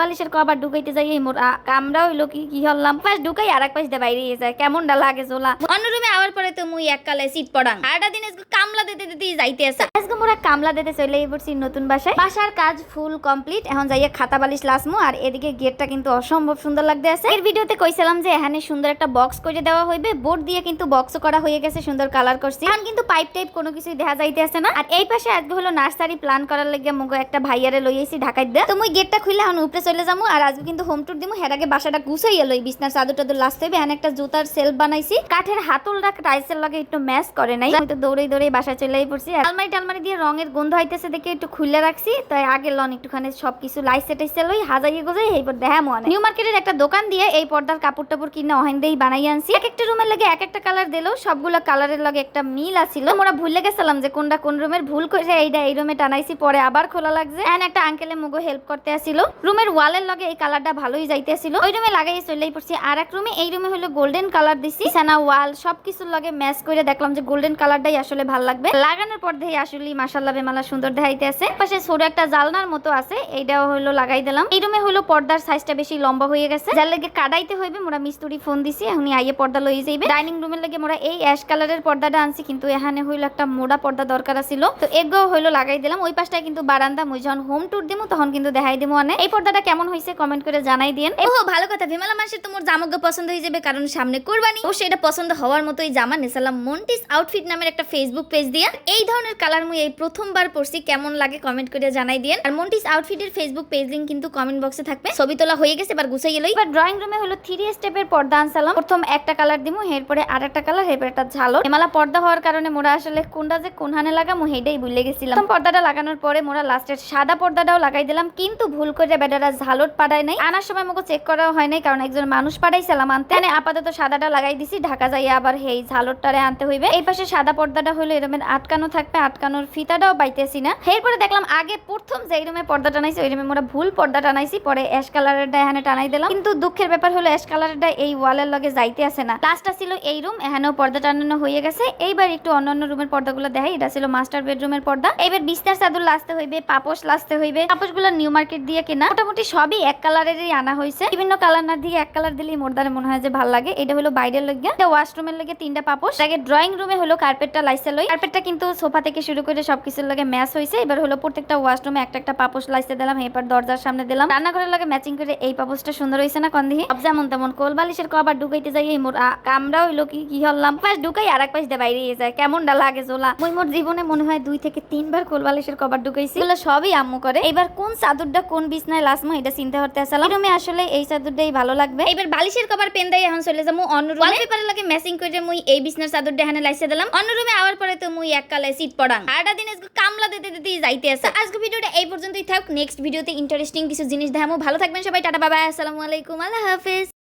বালিশের কবার ঢুকাইতে যাই এই মোর কামড়া হইল কি কি হল্লাম? পাশ ঢুকাই আর এক পাশ দিয়ে বাইরে যায় কেমনটা লাগে জোলা অন্য রুমে আওয়ার পরে তো মুই এককালে সিট পড়াং। সারাটা দিন কামলা দিতে দিতে যাইতে আছে। আজকে মোরা কামলা দিতে চলে এই পড়ছি নতুন বাসায়। বাসার কাজ ফুল কমপ্লিট এখন যাইয়া খাতা বালিশ লাসমু, আর এদিকে গেটটা কিন্তু অসম্ভব সুন্দর লাগতে আছে। এর ভিডিওতে কইছিলাম যে এখানে সুন্দর একটা বক্স করে দেওয়া হইবে। বোর্ড দিয়ে কিন্তু বক্স করা হয়ে গেছে, সুন্দর কালার করছি। এখন কিন্তু পাইপ টাইপ কোনো কিছুই দেখা যাইতে আছে না। আর এই পাশে আজকে হলো নার্সারি প্ল্যান করার লাগে মুগো একটা ভাইয়ারে লই আইছি ঢাকাই দে তো মুই গেটটা খুলে এখন উপরে চলে যাব আর আজকে কিন্তু হোম টুর দিমু। হের আগে বাসাটা গুছাইয়া লই, বিছনার চাদর টাদর লাস্ট এখানে একটা জুতার সেলফ বানাইছি। কাঠের হাতলটা টাইলসের লগে একটু ম্যাচ করে নাই। আমি তো দৌড়ে দৌড়ে বাসায় চলেই পড়ছি। আলমারি টালমারি দিয়ে রঙের গন্ধ হইতেছে দেখে একটু খুলে রাখছি। তাই আগে লন একটুখানি সবকিছু লাইসে টাইসে লই, হাজাইয়ে গোজাই এইবার দেখা মনে। নিউ মার্কেটের একটা দোকান দিয়ে এই পর্দার কাপড় টাপড় কিনে অহেন দেই বানাই আনছি। এক একটা রুমের লাগে এক একটা কালার দিলেও সবগুলো কালারের লগে একটা মিল আছিল। আমরা ভুলে গেছিলাম যে কোনটা কোন রুমের ভুল করে এইটা এই রুমে টানাইছি, পরে আবার খোলা লাগছে। এন একটা আঙ্কেলে মুগো হেল্প করতে আসিল। রুমের ওয়ালের লগে এই কালারটা ভালোই যাইতেছিল। ওই রুমে লাগাই চলেই পড়ছি। আর এক রুমে এই রুমে হলো গোল্ডেন কালার দিছি। সানা ওয়াল, সবকিছুর লগে ম্যাচ করে দেখলাম যে গোল্ডেন কালারটাই আসলে ভালো লাগবে। লাগানোর পর দেখি আসলে মাসাল্লাহ বেমালা সুন্দর দেখাইতে আছে। পাশে ছোট একটা জালনার মতো আছে। এইটাও হলো লাগাই দিলাম। এই রুমে হলো পর্দার সাইজটা বেশি লম্বা হয়ে গেছে। যার লাগে কাটাইতে হইবে, মোরা মিস্তুরি ফোন দিছি। এখন আইয়ে পর্দা লই যাইবে। ডাইনিং রুমের লাগে মোরা এই অ্যাশ কালারের পর্দাটা আনছি। কিন্তু এখানে হইল একটা মোড়া পর্দা দরকার ছিল তো এগো হইল লাগাই দিলাম। ওই পাশটায় কিন্তু বারান্দা, মুই যখন হোম ট্যুর দিমু, তখন কিন্তু দেখাই দিমু অনেক। এই পর্দাটা কেমন হয়েছে কমেন্ট করে জানাই দিন ও ভালো কথা। বিমালা মাসে তোমার জামগ্য পছন্দ হয়ে যাবে কারণ সামনে কোরবানি। ও সেটা পছন্দ হওয়ার মতোই জামা। নিসালাম মন্টিস আউটফিট নামের একটা ফেসবুক পেজ দিয়া। এই ধরনের কালার মুই এই প্রথমবার পরছি কেমন লাগে কমেন্ট করে জানাই দিন আর মন্টিস আউটফিটের ফেসবুক পেজ লিংক কিন্তু কমেন্ট বক্সে থাকবে। ছবি তোলা হয়ে গেছে এবার গুছাই গেলই এবার ড্রয়িং রুমে হলো থ্রি স্টেপের পর্দা আনসালাম প্রথম একটা কালার দিমু এরপরে আর একটা কালার এরপর একটা ঝালো এমালা পর্দা হওয়ার কারণে মোরা আসলে কোনটা যে কোনহানে লাগামো হেডাই ভুলে গেছিলাম। পর্দাটা লাগানোর পরে মোরা লাস্টের সাদা পর্দাটাও লাগাই দিলাম কিন্তু ভুল করে বেডারা ঝালট পাড়ায় নাই। আনার সময় মোকে চেক করা হয় নাই, কারণ একজন মানুষ পাঠাইছিলাম আনতে। মানে আপাতত সাদাটা লাগাই দিছি, ঢাকা যাই আবার হেই ঝালটটারে আনতে হইবে। এই পাশে সাদা পর্দাটা হলো এরকমের আটকানো থাকবে, আটকানোর ফিতাটাও পাইতেছি না। এরপরে দেখলাম আগে প্রথম যে রুমে পর্দা টানাইছি ওই রুমে মোরা ভুল পর্দা টানাইছি পরে অ্যাশ কালারেরটা এখানে টানাই দিলাম। কিন্তু দুঃখের ব্যাপার হলো অ্যাশ কালারেরটা এই ওয়ালের লগে যাইতে আসে না। লাস্টটা ছিল এই রুম এখানেও পর্দা টানানো হয়ে গেছে। এইবার একটু অন্যান্য রুমের পর্দাগুলো দেখাই, এটা ছিল মাস্টার বেডরুমের পর্দা। এবার বিস্তার চাদর লাস্তে হইবে, পাপোশ লাস্তে হইবে। পাপোশগুলো নিউ মার্কেট দিয়ে কেনা। মোটামুটি সবই এক কালারেরই আনা হয়েছে। বিভিন্ন কালার না দিয়ে এক কালার দিলেই মোরদারে মনে হয় যে ভালো লাগে। এটা হলো বাইরের লগে এটা ওয়াশরুমের লগে তিনটা পাপোশ। আগে ড্রয়িং রুমে হলো কার্পেটটা লাইসে লই। কার্পেটটা কিন্তু সোফা থেকে শুরু করে সবকিছুর লগে ম্যাচ হয়েছে এবার হলো প্রত্যেকটা ওয়াশরুমে একটা একটা পাপোশ লাইসে দিলাম। এবার দরজার সামনে দিলাম। রান্নাঘরের লগে ম্যাচিং করে এই পাপোশটা সুন্দর হয়েছে না কন্দিহি সব যেমন তেমন কোল বালিশের কবার ঢুকাইতে যাই এই মোর কামড়া হইল কি কি হল্লাম পাশ ঢুকাই আর এক পাশ দিয়ে বাইরে যায়। কেমনটা লাগে জোলা? মুই মোর জীবনে মনে হয় দুই থেকে তিনবার কোল বালিশের কবার ঢুকাইছি। এগুলো সবই আম্মু করে। এবার কোন চাদরটা কোন বিছনায় লাসমো এটা চিন্তা করতে আসলাম রুমে আসলে এই চাদরটাই ভালো লাগবে। এবার বালিশের কভার পেন দিয়ে এখন চলে যাব অন্য রুমে ওয়ালপেপারের লাগে ম্যাচিং করে মুই এই বিছনার চাদরটা এখানে লাইসে দিলাম। অন্য রুমে আওয়ার পরে তো মুই এক কালে সিট পড়াং সারাটা দিন আজকে কামলা দিতে দিতে যাইতে আসা আজকে ভিডিওটা এই পর্যন্তই থাক। নেক্সট ভিডিওতে ইন্টারেস্টিং কিছু জিনিস দেখামো। ভালো থাকবেন সবাই টাটা বাবা আসসালামু আলাইকুম আল্লাহ হাফেজ।